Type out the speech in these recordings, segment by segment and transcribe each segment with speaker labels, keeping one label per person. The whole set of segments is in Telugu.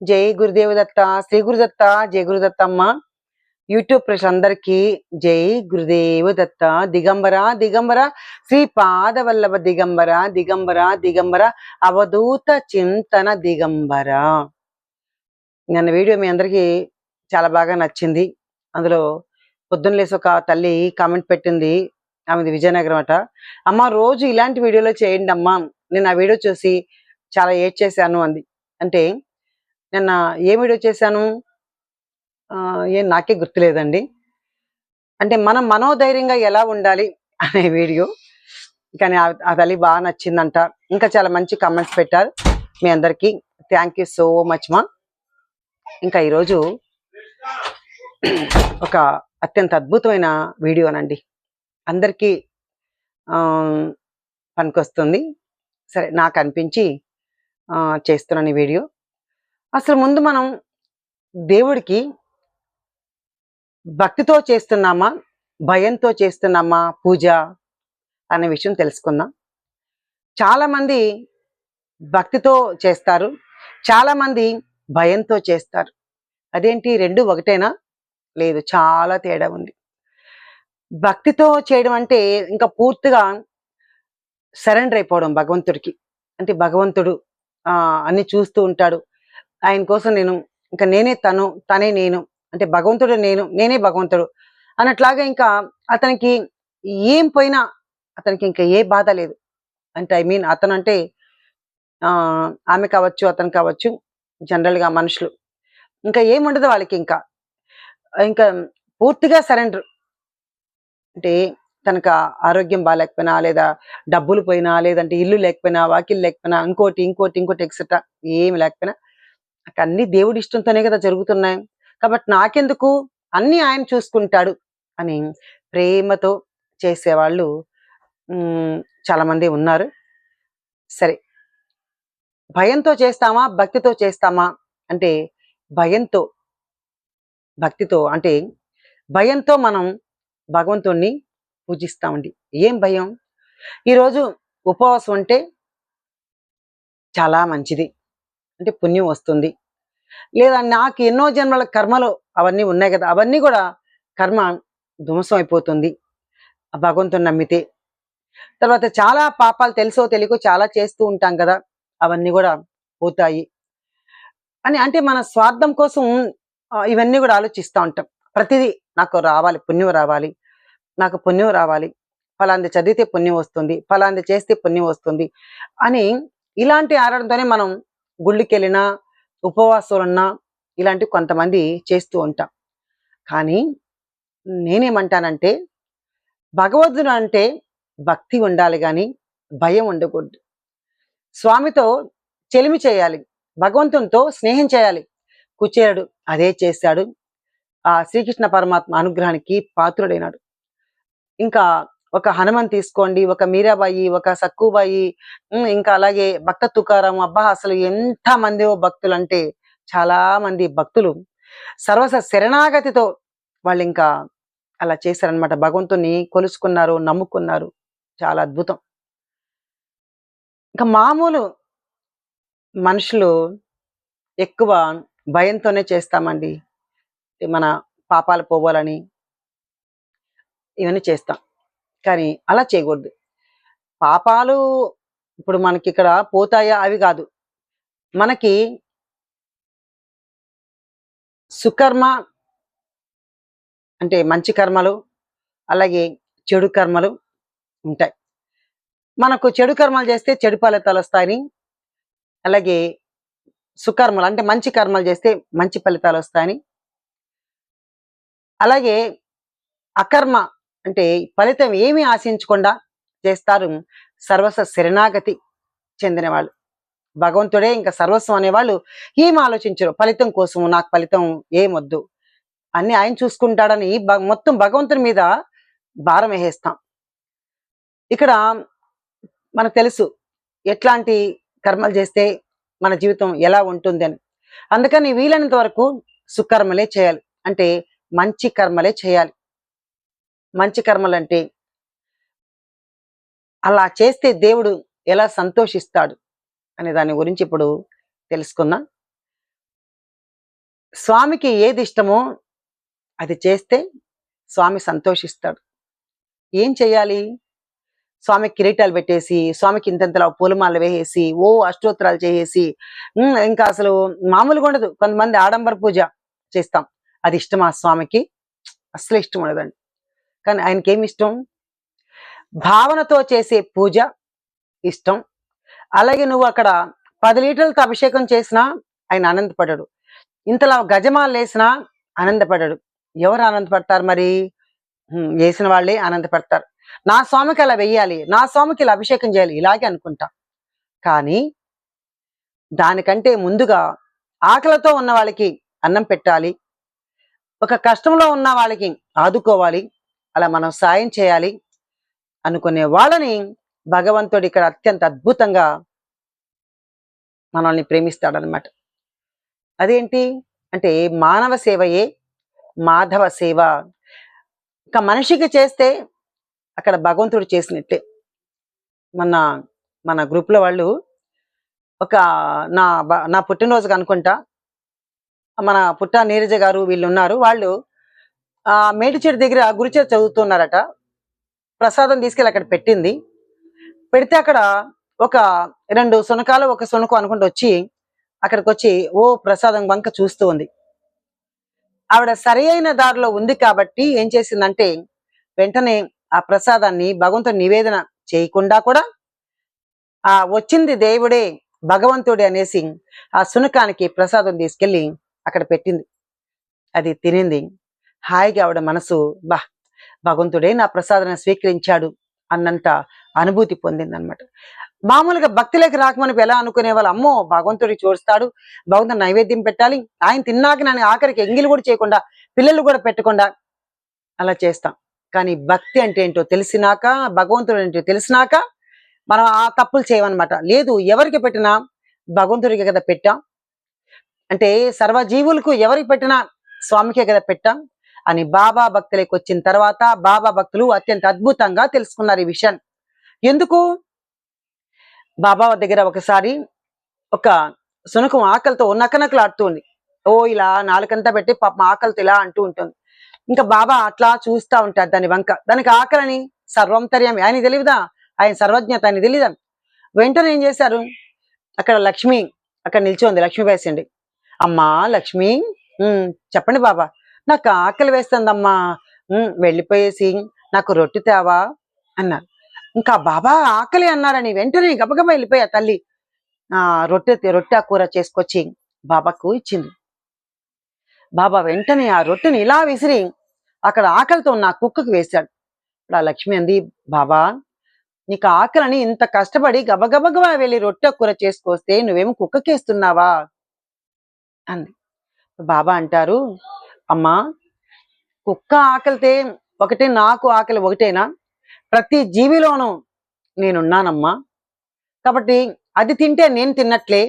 Speaker 1: జై గురుదేవ దత్త శ్రీ గురుదత్త జై గురుదత్తమ్మ యూట్యూబ్ ప్రజలందరికీ జై గురుదేవ దత్త. దిగంబర దిగంబర శ్రీ పాదవల్లభ దిగంబర దిగంబర దిగంబర అవధూత చింతన దిగంబర. నిన్న వీడియో మీ అందరికీ చాలా బాగా నచ్చింది. అందులో పొద్దున్న లేసి ఒక తల్లి కామెంట్ పెట్టింది. ఆమెది విజయనగరం అట. అమ్మ రోజు ఇలాంటి వీడియోలో చేయండి అమ్మా నేను ఆ వీడియో చూసి చాలా ఏడ్ చేశాను అంది. అంటే నిన్న ఏ వీడియో చేశాను? ఏం నాకే గుర్తులేదండి. అంటే మనం మనోధైర్యంగా ఎలా ఉండాలి అనే వీడియో. కానీ ఆ- తల్లి బాగా నచ్చిందంట. ఇంకా చాలా మంచి కామెంట్స్ పెట్టారు. మీ అందరికీ థ్యాంక్ యూ సో మచ్ మా. ఇంకా ఈరోజు ఒక అత్యంత అద్భుతమైన వీడియోనండి. అందరికీ పనికొస్తుంది. సరే నాకు అనిపించి చేస్తున్నాను ఈ వీడియో. అసలు ముందు మనం దేవుడికి భక్తితో చేస్తున్నామా? భయంతో చేస్తున్నామా పూజ అనే విషయం తెలుసుకుందాం. చాలామంది భక్తితో చేస్తారు చాలామంది భయంతో చేస్తారు. అదేంటి? రెండు ఒకటేనా? లేదు చాలా తేడా ఉంది. భక్తితో చేయడం అంటే ఇంకా పూర్తిగా సరెండర్ అయిపోవడం భగవంతుడికి. అంటే భగవంతుడు అన్ని చూస్తూ ఉంటాడు. ఆయన కోసం నేను ఇంకా నేనే తను తనే నేను అంటే భగవంతుడు నేను నేనే భగవంతుడు అన్నట్లాగా ఇంకా అతనికి ఏం పోయినా అతనికి ఇంకా ఏ బాధ లేదు. అంటే ఐ మీన్ అతను అంటే ఆ ఆమె కావచ్చు అతను కావచ్చు జనరల్గా మనుషులు. ఇంకా ఏముండదు వాళ్ళకి ఇంకా. ఇంకా పూర్తిగా సరెండర్ అంటే తనకు ఆరోగ్యం బాగాలేకపోయినా లేదా డబ్బులు పోయినా లేదంటే ఇల్లు లేకపోయినా వాకిల్ లేకపోయినా ఇంకోటి ఇంకోటి ఇంకోటి ఎక్సెట్రా ఏమి లేకపోయినా అన్ని దేవుడి ఇష్టంతోనే కదా జరుగుతున్నాయి. కాబట్టి నాకెందుకు? అన్ని ఆయన చూసుకుంటాడు అని ప్రేమతో చేసేవాళ్ళు చాలామంది చాలా మంది ఉన్నారు. సరే భయంతో చేస్తామా? భక్తితో చేస్తామా? అంటే భయంతో భక్తితో అంటే భయంతో మనం భగవంతుణ్ణి పూజిస్తామండి. ఏం భయం? ఈరోజు ఉపవాసం అంటే చాలా మంచిది. అంటే పుణ్యం వస్తుంది. లేదా నాకు ఎన్నో జన్మల కర్మలు అవన్నీ ఉన్నాయి కదా అవన్నీ కూడా కర్మ ధ్వంసం అయిపోతుంది ఆ భగవంతుని నమ్మితే. తర్వాత చాలా పాపాలు తెలుసో తెలియకో చాలా చేస్తూ ఉంటాం కదా అవన్నీ కూడా పోతాయి. అని అంటే మన స్వార్థం కోసం ఇవన్నీ కూడా ఆలోచిస్తూ ఉంటాం. ప్రతిదీ నాకు రావాలి పుణ్యం రావాలి నాకు పుణ్యం రావాలి. ఫలాంది చదివితే పుణ్యం వస్తుంది ఫలాంది చేస్తే పుణ్యం వస్తుంది అని ఇలాంటి ఆడడంతోనే మనం గుళ్ళకి వెళ్ళినా ఉపవాసాలున్నా ఇలాంటి కొంతమంది చేస్తూ ఉంటాం. కానీ నేనేమంటానంటే భగవద్దుడు అంటే భక్తి ఉండాలి కానీ భయం ఉండకూడదు. స్వామితో చెలిమి చేయాలి భగవంతునితో స్నేహం చేయాలి. కుచేరుడు అదే చేశాడు. ఆ శ్రీకృష్ణ పరమాత్మ అనుగ్రహానికి పాత్రుడైనాడు. ఇంకా ఒక హనుమాన్ తీసుకోండి ఒక మీరాబాయి ఒక సక్కుబాయి ఇంకా అలాగే భక్త తుకారం. అబ్బా అసలు ఎంత మంది భక్తులు అంటే చాలా మంది భక్తులు. సర్వస శరణాగతితో వాళ్ళు ఇంకా అలా చేశారనమాట భగవంతుని కొలుసుకున్నారు నమ్ముకున్నారు. చాలా అద్భుతం. ఇంకా మామూలు మనుషులు ఎక్కువ భయంతోనే చేస్తామండి. మన పాపాలు పోవాలని ఇవన్నీ చేస్తాం. కానీ అలా చేయకూడదు. పాపాలు ఇప్పుడు మనకి ఇక్కడ పోతాయా? అవి కాదు. మనకి సుకర్మ అంటే మంచి కర్మలు అలాగే చెడు కర్మలు ఉంటాయి. మనకు చెడు కర్మలు చేస్తే చెడు ఫలితాలు వస్తాయని అలాగే సుకర్మలు అంటే మంచి కర్మలు చేస్తే మంచి ఫలితాలు వస్తాయని అలాగే అకర్మ అంటే ఫలితం ఏమి ఆశించకుండా చేస్తారు? సర్వస్వ శరణాగతి చెందిన వాళ్ళు భగవంతుడే ఇంకా సర్వస్వం అనేవాళ్ళు ఏం ఆలోచించరు? ఫలితం కోసం నాకు ఫలితం ఏమొద్దు? అన్ని ఆయన చూసుకుంటాడని మొత్తం భగవంతుని మీద భారం వేసేస్తాం. ఇక్కడ మనకు తెలుసు ఎట్లాంటి కర్మలు చేస్తే మన జీవితం ఎలా ఉంటుంది అని. అందుకని వీలైనంత వరకు సుకర్మలే చేయాలి. అంటే మంచి కర్మలే చేయాలి. మంచి కర్మలంటే అలా చేస్తే దేవుడు ఎలా సంతోషిస్తాడు అనే దాని గురించి ఇప్పుడు తెలుసుకుందాం. స్వామికి ఏది ఇష్టమో అది చేస్తే స్వామి సంతోషిస్తాడు. ఏం చేయాలి? స్వామికి కిరీటాలు పెట్టేసి స్వామికి ఇంతంతలా పూలమాలు వేసేసి ఓ అష్టోత్తరాలు చేసేసి ఇంకా అసలు మామూలుగా ఉండదు. కొంతమంది ఆడంబర పూజ చేస్తాం. అది ఇష్టం ఆ స్వామికి? అసలు ఇష్టం ఉండదండి. కానీ ఆయనకి ఏమి ఇష్టం? భావనతో చేసే పూజ ఇష్టం. అలాగే నువ్వు అక్కడ పది లీటర్లతో అభిషేకం చేసినా ఆయన ఆనందపడ్డాడు ఇంతలా గజమాలు వేసినా ఆనందపడ్డాడు ఎవరు ఆనందపడతారు మరి? వేసిన వాళ్ళే ఆనందపడతారు. నా స్వామికి అలా వెయ్యాలి నా స్వామికి ఇలా అభిషేకం చేయాలి ఇలాగే అనుకుంటా. కానీ దానికంటే ముందుగా ఆకలితో ఉన్న వాళ్ళకి అన్నం పెట్టాలి. ఒక కష్టంలో ఉన్న వాళ్ళకి ఆదుకోవాలి. అలా మనం సాయం చేయాలి అనుకునే వాళ్ళని భగవంతుడు ఇక్కడ అత్యంత అద్భుతంగా మనల్ని ప్రేమిస్తాడనమాట అదేంటి? అంటే మానవ సేవయే మాధవ సేవ. ఇంకా మనిషికి చేస్తే అక్కడ భగవంతుడు చేసినట్టే. మన మన గ్రూప్లో వాళ్ళు ఒక నా నా పుట్టినరోజుకి అనుకుంటా మన పుట్ట నీరజ గారు వీళ్ళు ఉన్నారు. వాళ్ళు ఆ మేటిచేడు దగ్గర గురుచర చదువుతున్నారట. ప్రసాదం తీసుకెళ్ళి అక్కడ పెట్టింది. పెడితే అక్కడ ఒక రెండు సునకాలు ఒక సునకు అనుకుంటూ వచ్చి అక్కడికి వచ్చి ఓ ప్రసాదం వంక చూస్తూ ఉంది. ఆవిడ సరి అయిన దారిలో ఉంది కాబట్టి ఏం చేసిందంటే వెంటనే ఆ ప్రసాదాన్ని భగవంతుని నివేదన చేయకుండా కూడా ఆ వచ్చింది దేవుడే భగవంతుడే అనేసి ఆ సునకానికి ప్రసాదం తీసుకెళ్ళి అక్కడ పెట్టింది. అది తినింది. హాయిగా ఆవిడ మనసు బా భగవంతుడే నా ప్రసాదాన్ని స్వీకరించాడు అన్నంత అనుభూతి పొందిందనమాట మామూలుగా భక్తిలోకి రాకమని ఎలా అనుకునే వాళ్ళు అమ్మో భగవంతుడి చూస్తాడు భగవంతుడు నైవేద్యం పెట్టాలి ఆయన తిన్నాక నన్ను ఆఖరికి ఎంగిలి కూడా చేయకుండా పిల్లలు కూడా పెట్టకుండా అలా చేస్తాం. కానీ భక్తి అంటే ఏంటో తెలిసినాక భగవంతుడు ఏంటో తెలిసినాక మనం ఆ తప్పులు చేయమన్నమాట. లేదు ఎవరికి పెట్టినా భగవంతుడికి కదా పెట్టాం. అంటే సర్వజీవులకు ఎవరికి పెట్టినా స్వామికే కదా పెట్టాం. అని బాబా భక్తులకు వచ్చిన తర్వాత బాబా భక్తులు అత్యంత అద్భుతంగా తెలుసుకున్నారు ఈ విషయాన్ని ఎందుకు? బాబా దగ్గర ఒకసారి ఒక సునకం ఆకలితో నకనకలాడుతుంది. ఓ ఇలా నాలుకంతా పెట్టి పాపం ఆకలితో ఇలా అంటూ ఉంటుంది. ఇంకా బాబా అట్లా చూస్తా ఉంటారు దాని వంక. దానికి ఆకలిని సర్వంతర్యం ఆయన తెలియదా ఆయన సర్వజ్ఞత ఆయన తెలియదా వెంటనే ఏం చేశారు? అక్కడ లక్ష్మి అక్కడ నిల్చోంది లక్ష్మి వేసండి అమ్మా లక్ష్మి ఉమ్, చెప్పండి బాబా. నాకు ఆకలి వేస్తుందమ్మా. వెళ్ళిపోయేసి నాకు రొట్టె తేవా అన్నారు. ఇంకా బాబా ఆకలి అన్నారని వెంటనే గబగబా వెళ్ళిపోయా తల్లి. ఆ రొట్టె రొట్టె కూర చేసుకొచ్చి బాబాకు ఇచ్చింది. బాబా వెంటనే ఆ రొట్టెని ఇలా విసిరి అక్కడ ఆకలితో ఉన్న కుక్కకు వేశాడు. ఇప్పుడు ఆ లక్ష్మి అంది బాబా నీకు ఆకలని ఇంత కష్టపడి గబగబగబా వెళ్ళి రొట్టె కూర చేసుకొస్తే నువ్వేమో కుక్కకేస్తున్నావా? అంది. బాబా అంటారు అమ్మా కుక్క ఆకలితే ఒకటే నాకు ఆకలి ఒకటేనా? ప్రతి జీవిలోనూ నేనున్నానమ్మా. కాబట్టి అది తింటే నేను తిన్నట్లే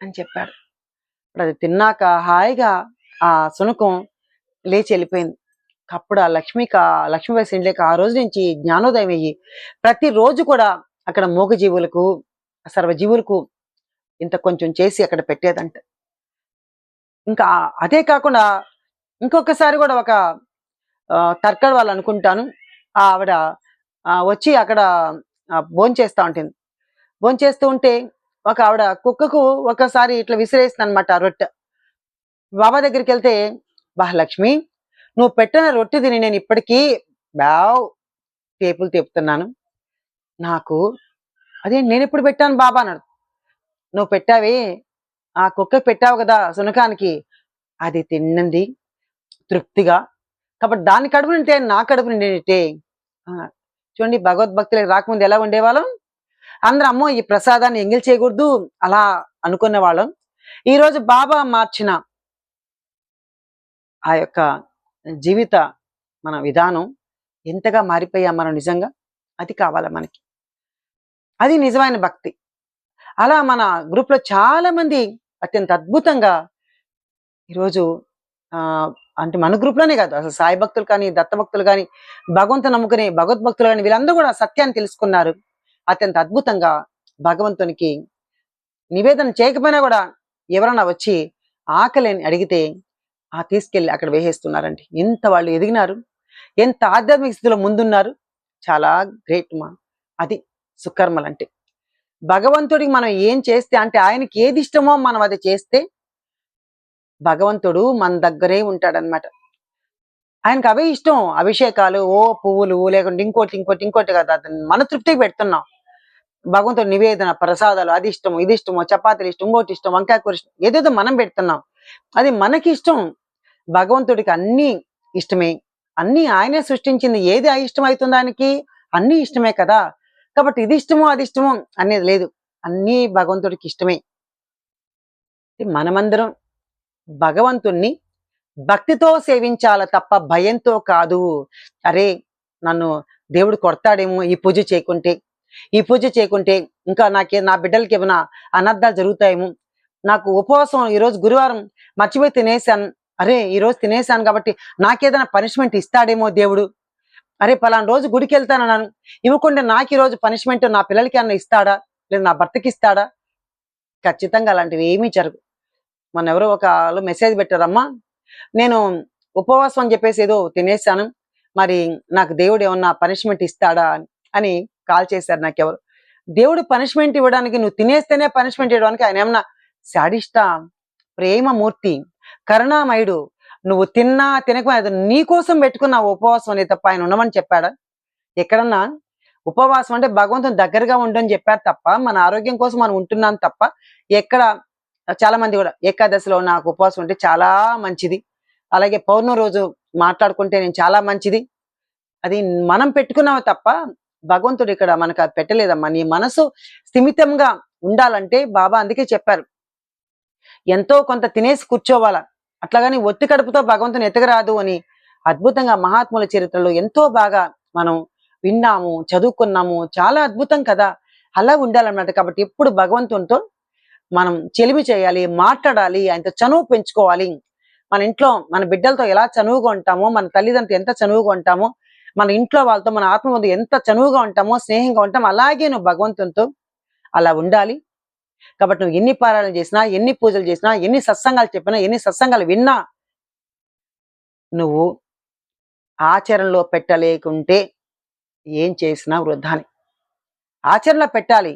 Speaker 1: అని చెప్పాడు. ఇప్పుడు అది తిన్నాక హాయిగా ఆ శునకం లేచి వెళ్ళిపోయింది. అప్పుడు ఆ లక్ష్మిక లక్ష్మీబాయి సిండ్లేక ఆ రోజు నుంచి జ్ఞానోదయం అయ్యి ప్రతి రోజు కూడా అక్కడ మూగజీవులకు సర్వజీవులకు ఇంత కొంచెం చేసి అక్కడ పెట్టేదంట. ఇంకా అదే కాకుండా ఇంకొకసారి కూడా ఒక ఆ, తర్కడ్ వాళ్ళు అనుకుంటాను. ఆ ఆవిడ వచ్చి అక్కడ భోంచేస్తూ ఉంటుంది. భోంచేస్తూ ఉంటే ఒక ఆవిడ కుక్కకు ఒకసారి ఇట్లా విసిరేస్తుంది అనమాట రొట్టె. బాబా దగ్గరికి వెళ్తే బా లక్ష్మి నువ్వు పెట్టిన రొట్టె తిని నేను ఇప్పటికీ బావ్ టేపులు తెప్పుతున్నాను నాకు అదే నేను ఎప్పుడు పెట్టాను బాబా అన్నాడు. నువ్వు పెట్టావే ఆ కుక్క పెట్టావు కదా సునకానికి అది తిన్నది. తృప్తిగా. కాబట్టి దాని కడుపు నింటే నా కడుపు నిండితే చూడండి భగవద్భక్తులకు రాకముందు ఎలా ఉండేవాళ్ళం? అందరూ అమ్మో ఈ ప్రసాదాన్ని ఎంగిల్ చేయకూడదు అలా అనుకునే వాళ్ళం. ఈరోజు బాబా మార్చిన ఆ యొక్క జీవిత మన విధానం ఎంతగా మారిపోయా మనం నిజంగా? అది కావాలా మనకి. అది నిజమైన భక్తి. అలా మన గ్రూప్లో చాలామంది అత్యంత అద్భుతంగా ఈరోజు ఆ అంటే మన గ్రూప్లోనే కాదు. అసలు సాయి భక్తులు కానీ దత్త భక్తులు కానీ భగవంతు నమ్ముకునే భగవద్భక్తులు కానీ వీళ్ళందరూ కూడా సత్యాన్ని తెలుసుకున్నారు. అత్యంత అద్భుతంగా భగవంతునికి నివేదన చేయకపోయినా కూడా ఎవరన్నా వచ్చి ఆకలి అని అడిగితే ఆ తీసుకెళ్ళి అక్కడ వేసేస్తున్నారండి. ఎంత వాళ్ళు ఎదిగినారు? ఎంత ఆధ్యాత్మిక స్థితిలో ముందున్నారు? చాలా గ్రేట్ మా. అది సుకర్మలు అంటే భగవంతుడికి మనం ఏం చేస్తే అంటే ఆయనకి ఏది ఇష్టమో మనం అది చేస్తే భగవంతుడు మన దగ్గరే ఉంటాడనమాట ఆయనకు అవే ఇష్టం. అభిషేకాలు ఓ పువ్వులు లేకుంటే ఇంకోటి ఇంకోటి ఇంకోటి కదా. అతను మన తృప్తికి పెడుతున్నాం. భగవంతుడు నివేదన ప్రసాదాలు అది ఇష్టం ఇది ఇష్టమో చపాతీలు ఇష్టం ఇంకోటి ఇష్టం వంకాయ కూర ఇష్టం ఏదేదో మనం పెడుతున్నాం. అది మనకి ఇష్టం. భగవంతుడికి అన్ని ఇష్టమే. అన్ని ఆయనే సృష్టించింది. ఏది ఇష్టం అవుతుంది ఆయనకి అన్ని ఇష్టమే కదా. కాబట్టి ఇది ఇష్టమో అది ఇష్టమో అనేది లేదు. అన్నీ భగవంతుడికి ఇష్టమే. మనమందరం భగవంతుణ్ణి భక్తితో సేవించాల తప్ప భయంతో కాదు. అరే నన్ను దేవుడు కొడతాడేమో ఈ పూజ చేయకుంటే ఈ పూజ చేయకుంటే ఇంకా నాకే నా బిడ్డలకి ఏమైనా అనర్థాలు జరుగుతాయేమో. నాకు ఉపవాసం ఈరోజు గురువారం మర్చిపోయి తినేసాను అరే ఈ రోజు తినేసాను కాబట్టి నాకేదైనా పనిష్మెంట్ ఇస్తాడేమో దేవుడు. అరే పలానా రోజు గుడికి వెళ్తానన్నాను ఇవ్వకుండా నాకు ఈరోజు పనిష్మెంట్ నా పిల్లలకి అన్న ఇస్తాడా? లేదా నా భర్తకి ఇస్తాడా? ఖచ్చితంగా అలాంటివి ఏమీ జరగవు. మన ఎవరో ఒక మెసేజ్ పెట్టారమ్మా. నేను ఉపవాసం అని చెప్పేసి ఏదో తినేసాను మరి నాకు దేవుడు ఏమన్నా పనిష్మెంట్ ఇస్తాడా అని కాల్ చేశారు నాకెవరు. దేవుడు పనిష్మెంట్ ఇవ్వడానికి నువ్వు తినేస్తేనే పనిష్మెంట్ ఇవ్వడానికి ఆయన ఏమన్నా శాడిష్ట ప్రేమమూర్తి కరుణామయుడు నువ్వు తిన్నా తినకపోయినా నీ కోసం పెట్టుకున్న ఉపవాసం అనేది తప్ప ఆయన ఉండమని చెప్పాడా? ఎక్కడన్నా ఉపవాసం అంటే భగవంతుని దగ్గరగా ఉండని చెప్పారు తప్ప మన ఆరోగ్యం కోసం మనం ఉంటున్నాం తప్ప ఎక్కడ చాలా మంది కూడా ఏకాదశిలో నాకు ఉపవాసం ఉంటే చాలా మంచిది. అలాగే పౌర్ణమి రోజు మాట్లాడుకుంటే నేను చాలా మంచిది. అది మనం పెట్టుకున్నావు తప్ప భగవంతుడు ఇక్కడ మనకు అది పెట్టలేదమ్మా. నీ మనసు స్థిమితంగా ఉండాలంటే బాబా అందుకే చెప్పారు. ఎంతో కొంత తినేసి కూర్చోవాలా? అట్లాగని ఒత్తి కడుపుతో భగవంతుని ఎతగరాదు అని అద్భుతంగా మహాత్ముల చరిత్రలో ఎంతో బాగా మనం విన్నాము చదువుకున్నాము. చాలా అద్భుతం కదా. అలా ఉండాలన్నమాట. కాబట్టి ఎప్పుడు భగవంతునితో మనం చెలిమి చేయాలి మాట్లాడాలి ఆయనతో చనువు పెంచుకోవాలి. మన ఇంట్లో మన బిడ్డలతో ఎలా చనువుగా ఉంటామో మన తల్లిదండ్రులు ఎంత చనువుగా ఉంటామో మన ఇంట్లో వాళ్ళతో మన ఆత్మ ముందు ఎంత చనువుగా ఉంటామో స్నేహంగా ఉంటామో అలాగే నువ్వు భగవంతునితో అలా ఉండాలి. కాబట్టి నువ్వు ఎన్ని పారాయణలు చేసినా ఎన్ని పూజలు చేసినా ఎన్ని సత్సంగాలు చెప్పినా ఎన్ని సత్సంగాలు విన్నా నువ్వు ఆచరణలో పెట్టలేకుంటే ఏం చేసినా వృధాని. ఆచరణలో పెట్టాలి.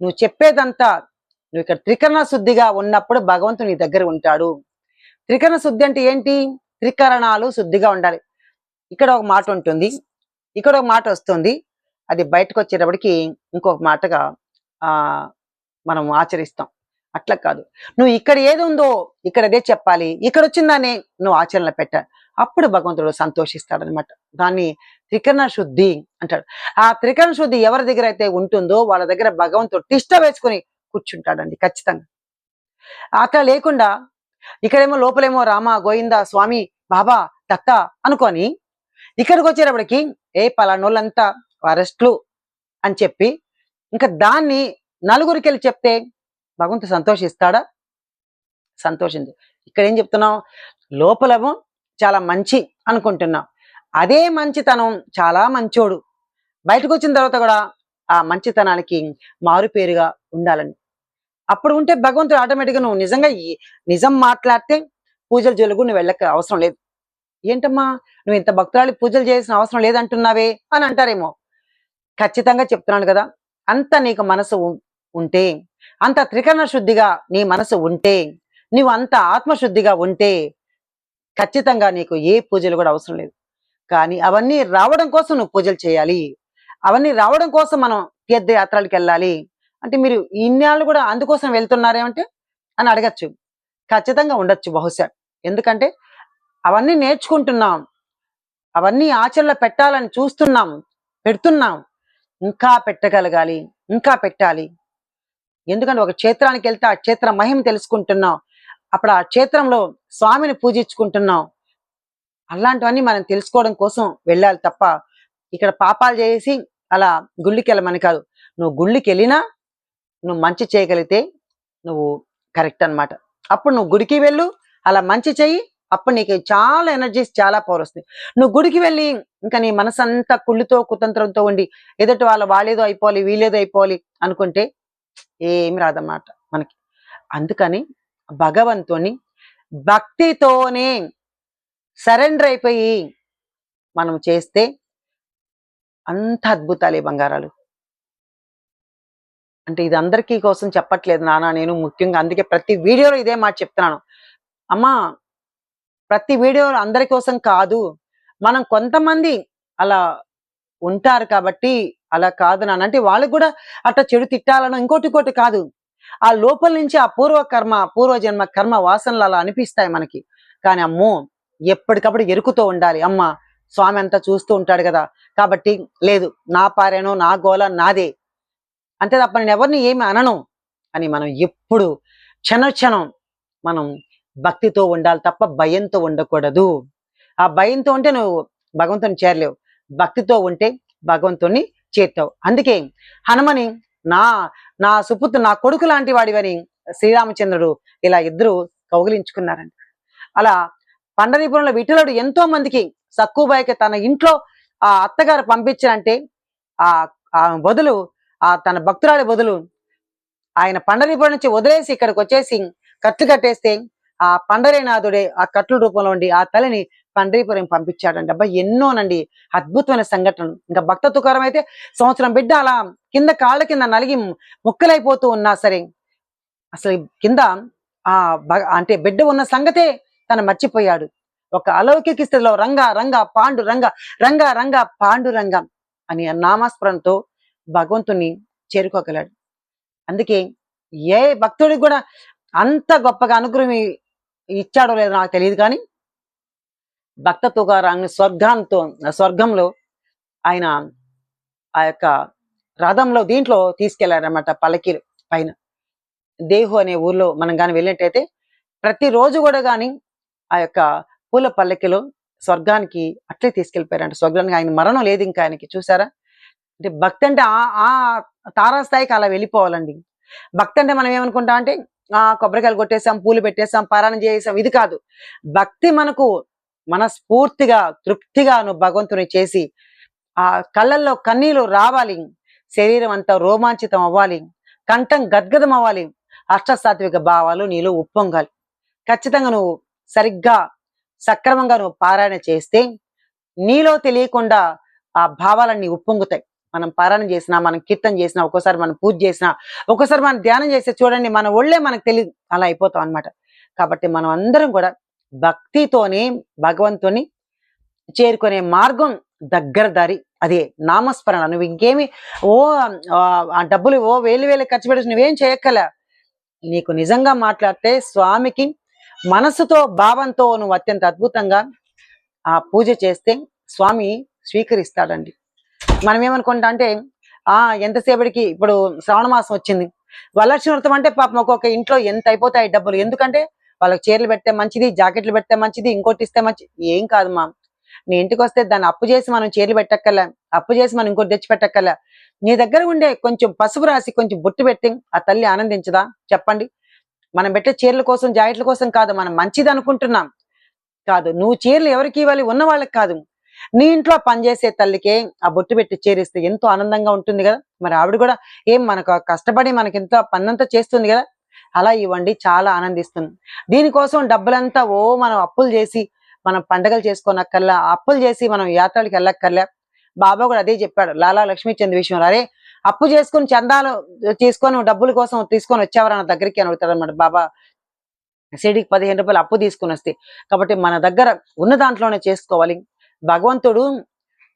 Speaker 1: నువ్వు చెప్పేదంతా నువ్వు ఇక్కడ త్రికరణ శుద్ధిగా ఉన్నప్పుడు భగవంతుడు నీ దగ్గర ఉంటాడు. త్రికరణ శుద్ధి అంటే ఏంటి? త్రికరణాలు శుద్ధిగా ఉండాలి. ఇక్కడ ఒక మాట ఉంటుంది. ఇక్కడ ఒక మాట వస్తుంది. అది బయటకు వచ్చేటప్పటికి ఇంకొక మాటగా ఆ మనం ఆచరిస్తాం. అట్లా కాదు. నువ్వు ఇక్కడ ఏది ఉందో ఇక్కడ అదే చెప్పాలి. ఇక్కడ వచ్చిందానే నువ్వు ఆచరణలో పెట్టాలి అప్పుడు భగవంతుడు సంతోషిస్తాడనమాట దాన్ని త్రికరణ శుద్ధి అంటాడు. ఆ త్రికరణ శుద్ధి ఎవరి దగ్గర అయితే ఉంటుందో వాళ్ళ దగ్గర భగవంతుడు తిష్ట వేసుకుని కూర్చుంటాడండి ఖచ్చితంగా. అక్కడ లేకుండా ఇక్కడేమో లోపలేమో రామ గోవింద స్వామి బాబా దత్త అనుకొని ఇక్కడికి వచ్చేటప్పటికి ఏ పలానోళ్ళంతా అరెస్ట్లు అని చెప్పి ఇంకా దాన్ని నలుగురికి వెళ్ళి చెప్తే భగవంతుడు సంతోషిస్తాడా? సంతోషించు ఇక్కడ ఏం చెప్తున్నాం? లోపలేమో చాలా మంచి అనుకుంటున్నాం. అదే మంచితనం చాలా మంచోడు. బయటకు వచ్చిన తర్వాత కూడా ఆ మంచితనానికి మారుపేరుగా ఉండాలని అప్పుడు ఉంటే భగవంతుడు ఆటోమేటిక్గా నువ్వు నిజంగా నిజం మాట్లాడితే పూజలు జలుగు నువ్వు వెళ్ళక అవసరం లేదు. ఏంటమ్మా? నువ్వు ఇంత భక్తురాలు పూజలు చేయాల్సిన అవసరం లేదంటున్నావే అని అంటారేమో. ఖచ్చితంగా చెప్తున్నాను కదా. అంత నీకు మనసు ఉంటే అంత త్రికరణ శుద్ధిగా నీ మనసు ఉంటే నువ్వు అంత ఆత్మశుద్ధిగా ఉంటే ఖచ్చితంగా నీకు ఏ పూజలు కూడా అవసరం లేదు. కానీ అవన్నీ రావడం కోసం నువ్వు పూజలు చేయాలి. అవన్నీ రావడం కోసం మనం తీర్థయాత్రలకు వెళ్ళాలి. అంటే మీరు ఇన్నాళ్ళు కూడా అందుకోసం వెళ్తున్నారేమంటే అని అడగచ్చు. ఖచ్చితంగా ఉండొచ్చు బహుశా. ఎందుకంటే అవన్నీ నేర్చుకుంటున్నాం. అవన్నీ ఆచరణలో పెట్టాలని చూస్తున్నాం. పెడుతున్నాం. ఇంకా పెట్టగలగాలి. ఇంకా పెట్టాలి. ఎందుకంటే ఒక క్షేత్రానికి వెళ్తే ఆ క్షేత్ర మహిమ తెలుసుకుంటున్నాం. అప్పుడు ఆ క్షేత్రంలో స్వామిని పూజించుకుంటున్నాం. అలాంటివన్నీ మనం తెలుసుకోవడం కోసం వెళ్ళాలి తప్ప ఇక్కడ పాపాలు చేసి అలా గుళ్ళకి వెళ్ళమని కాదు. నువ్వు గుళ్ళకి వెళ్ళినా నువ్వు మంచి చేయగలిగితే నువ్వు కరెక్ట్ అన్నమాట. అప్పుడు నువ్వు గుడికి వెళ్ళు అలా మంచి చెయ్యి అప్పుడు నీకు చాలా ఎనర్జీస్ చాలా పవర్ వస్తుంది నువ్వు గుడికి వెళ్ళి ఇంకా నీ మనసంతా కుళ్ళుతో కుతంత్రంతో ఉండి ఎదుటి వాళ్ళ వాళ్ళేదో అయిపోవాలి వీలేదో అయిపోవాలి అనుకుంటే ఏమి రాదన్నమాట మనకి. అందుకని భగవంతుని భక్తితోనే సరెండర్ అయిపోయి మనం చేస్తే అంత అద్భుతాలే బంగారాలు. అంటే ఇది అందరికీ కోసం చెప్పట్లేదు నాన్న నేను ముఖ్యంగా అందుకే ప్రతి వీడియోలో ఇదే మాట చెప్తున్నాను. అమ్మా ప్రతి వీడియోలో అందరి కోసం కాదు మనం కొంతమంది అలా ఉంటారు కాబట్టి అలా కాదు నాన్న అంటే వాళ్ళకి కూడా అట్లా చెడు తిట్టాలను ఇంకోటి ఇంకోటి కాదు. ఆ లోపల నుంచి ఆ పూర్వ కర్మ పూర్వజన్మ కర్మ వాసనలు అలా అనిపిస్తాయి మనకి. కానీ అమ్మో ఎప్పటికప్పుడు ఎరుకుతూ ఉండాలి. అమ్మ స్వామి అంతా చూస్తూ ఉంటాడు కదా. కాబట్టి లేదు నా పారేనో నా గోల నాదే. అంతే తప్ప నేను ఎవరిని ఏమి అనను అని మనం ఎప్పుడు క్షణక్షణం మనం భక్తితో ఉండాలి తప్ప భయంతో ఉండకూడదు. ఆ భయంతో ఉంటే నువ్వు భగవంతుని చేరలేవు. భక్తితో ఉంటే భగవంతుని చేరుతావు. అందుకే హనుమని నా నా సుపుత్రు నా కొడుకు లాంటి వాడివని శ్రీరామచంద్రుడు ఇలా ఇద్దరు కౌగిలించుకున్నారంట. అలా పండరీపురంలో విఠలుడు ఎంతో మందికి సక్కుబాయికి తన ఇంట్లో ఆ అత్తగారు పంపించారంటే ఆ ఆ బదులు ఆ తన భక్తురాలి బదులు ఆయన పండరీపురం నుంచి వదిలేసి ఇక్కడికి వచ్చేసి కట్లు కట్టేస్తే ఆ పండరీనాథుడే ఆ కట్ల రూపంలో ఉండి ఆ తల్లిని పండరీపురం పంపించాడండి. అబ్బా ఎన్నోనండి అద్భుతమైన సంఘటనలు. ఇంకా భక్త తుకారం అయితే సంవత్సరం బిడ్డ అలా కింద కాళ్ళ కింద నలిగి ముక్కలైపోతూ ఉన్నా సరే అసలు కింద ఆ భగ- అంటే బిడ్డ ఉన్న సంగతే తను మర్చిపోయాడు. ఒక అలౌకిక స్థితిలో రంగ రంగ పాండు రంగ రంగ రంగ పాండు రంగ అని నామస్మరణతో భగవంతుని చేరుకోగలడు. అందుకే ఏ భక్తుడికి కూడా అంత గొప్పగా అనుగ్రహం ఇచ్చాడో లేదో నాకు తెలియదు కానీ భక్త తుకారాన్ని స్వర్గంతో స్వర్గంలో ఆయన ఆ యొక్క రథంలో దీంట్లో తీసుకెళ్ళారనమాట పల్లకీలు పైన. దేహు అనే ఊర్లో మనం కానీ వెళ్ళినట్టయితే ప్రతిరోజు కూడా కానీ ఆ యొక్క పూల పల్లకిలో స్వర్గానికి అట్లే తీసుకెళ్ళిపోయారంట. స్వర్గానికి ఆయన మరణం లేదు ఇంకా ఆయనకి చూసారా? అంటే భక్తి అంటే ఆ ఆ తారాస్థాయికి అలా వెళ్ళిపోవాలండి. భక్తి అంటే మనం ఏమనుకుంటాం అంటే ఆ కొబ్బరికాయలు కొట్టేసాం పూలు పెట్టేసాం పారాయణం చేసాం ఇది కాదు. భక్తి మనకు మనస్ఫూర్తిగా తృప్తిగా నువ్వు భగవంతుని చేసి ఆ కళ్ళల్లో కన్నీలు రావాలి. శరీరం అంతా రోమాంచితం అవ్వాలి. కంఠం గద్గదం అవ్వాలి. అష్టసాత్విక భావాలు నీలో ఉప్పొంగాలి. ఖచ్చితంగా నువ్వు సరిగ్గా సక్రమంగా నువ్వు పారాయణ చేస్తే నీలో తెలియకుండా ఆ భావాలన్నీ ఉప్పొంగుతాయి. మనం పారాయణ చేసినా మనం కీర్తన చేసినా ఒక్కోసారి మనం పూజ చేసినా ఒక్కోసారి మనం ధ్యానం చేస్తే చూడండి మన ఒళ్ళే మనకు తెలియదు. అలా అయిపోతాం అన్నమాట. కాబట్టి మనం అందరం కూడా భక్తితోనే భగవంతుని చేరుకునే మార్గం దగ్గర దారి అదే నామస్మరణ. నువ్వు ఇంకేమి ఓ ఆ, డబ్బులు ఓ వేలు వేలు ఖర్చు పెట్టి నువ్వేం చేయక్కలే. నీకు నిజంగా మాట్లాడితే స్వామికి మనసుతో భావంతో నువ్వు అత్యంత అద్భుతంగా ఆ పూజ చేస్తే స్వామి స్వీకరిస్తాడండి. మనం ఏమనుకుంటా అంటే ఆ ఎంతసేపటికి ఇప్పుడు శ్రావణ మాసం వచ్చింది. వరలక్ష్మి వ్రతం అంటే పాపం ఒక్కొక్క ఇంట్లో ఎంత అయిపోతాయి డబ్బులు. ఎందుకంటే వాళ్ళకి చీరలు పెడితే మంచిది జాకెట్లు పెడితే మంచిది ఇంకోటి ఇస్తే మంచిది ఏం కాదు మా నీ ఇంటికి వస్తే దాన్ని అప్పు చేసి మనం చీరలు పెట్టక్కల అప్పు చేసి మనం ఇంకోటి తెచ్చి పెట్టక్కర్లే. నీ దగ్గర ఉండే కొంచెం పసుపు రాసి కొంచెం బొట్టు పెట్టి ఆ తల్లి ఆనందించదా? చెప్పండి. మనం పెట్టే చీరల కోసం జాకెట్ల కోసం కాదు మనం మంచిది అనుకుంటున్నాం కాదు నువ్వు చీరలు ఎవరికి ఇవ్వాలి? ఉన్న వాళ్ళకి కాదు. నీ ఇంట్లో పనిచేసే తల్లికే ఆ బొట్టు పెట్టి చేరిస్తే ఎంతో ఆనందంగా ఉంటుంది కదా. మరి ఆవిడ కూడా ఏం మనకు కష్టపడి మనకి ఎంతో పన్నంతా చేస్తుంది కదా. అలా ఇవ్వండి చాలా ఆనందిస్తుంది. దీనికోసం డబ్బులంతా ఓ మనం అప్పులు చేసి మనం పండగలు చేసుకోనక్కర్లా అప్పులు చేసి మనం యాత్రలకు వెళ్ళక్కర్లే. బాబా కూడా అదే చెప్పాడు లాలా లక్ష్మీచంద్ విషయంలో. అరే అప్పు చేసుకుని చందాలు తీసుకొని డబ్బుల కోసం తీసుకొని వచ్చేవారు నా దగ్గరికి అని అడుగుతాడు అనమాట బాబా. సిడికి పదిహేను రూపాయలు అప్పు తీసుకుని వస్తే. కాబట్టి మన దగ్గర ఉన్న దాంట్లోనే చేసుకోవాలి. భగవంతుడు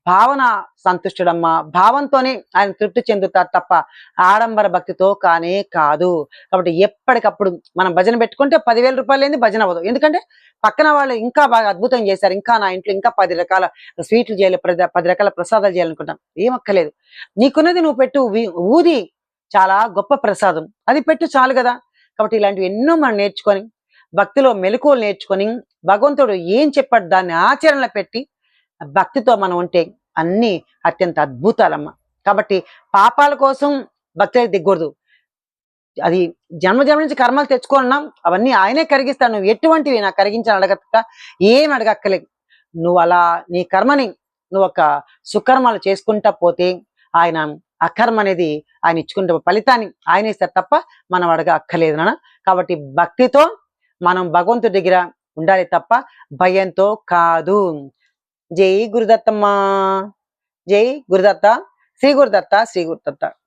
Speaker 1: భావన సంతుష్టుడమ్మా. భావంతోనే ఆయన తృప్తి చెందుతారు తప్ప ఆడంబర భక్తితో కానే కాదు. కాబట్టి ఎప్పటికప్పుడు మనం భజన పెట్టుకుంటే పదివేల రూపాయలు ఏంది భజన అవ్వదు. ఎందుకంటే పక్కన వాళ్ళు ఇంకా బాగా అద్భుతం చేశారు. ఇంకా నా ఇంట్లో ఇంకా పది రకాల స్వీట్లు చేయాలి పది రకాల ప్రసాదాలు చేయాలనుకుంటాం. ఏమక్కలేదు నీకున్నది నువ్వు పెట్టు. ఊది చాలా గొప్ప ప్రసాదం. అది పెట్టు చాలు కదా. కాబట్టి ఇలాంటివి ఎన్నో మనం నేర్చుకొని భక్తిలో మెలకువలు నేర్చుకొని భగవంతుడు ఏం చెప్పాడు దాన్ని ఆచరణలో పెట్టి భక్తితో మనం ఉంటే అన్ని అత్యంత అద్భుతాలమ్మ. కాబట్టి పాపాల కోసం భక్తి దిగకూడదు. అది జన్మ జన్మ నుంచి కర్మలు తెచ్చుకున్నాం అవన్నీ ఆయనే కరిగిస్తాను నువ్వు ఎటువంటివి నాకు కరిగించని అడగక్క ఏం అడగక్కలేదు నువ్వు అలా నీ కర్మని నువ్వు ఒక సుకర్మలు చేసుకుంటా పోతే ఆయన అకర్మ అనేది ఆయన ఇచ్చుకుంటే ఫలితాన్ని ఆయన ఇస్తారు తప్ప మనం అడగ అక్కలేదు నాన్న. కాబట్టి భక్తితో మనం భగవంతుడి దగ్గర ఉండాలి తప్ప భయంతో కాదు. జై గురుదత్తమ్మ. జై గురుదత్త. శ్రీ గురుదత్త శ్రీ గురుదత్త.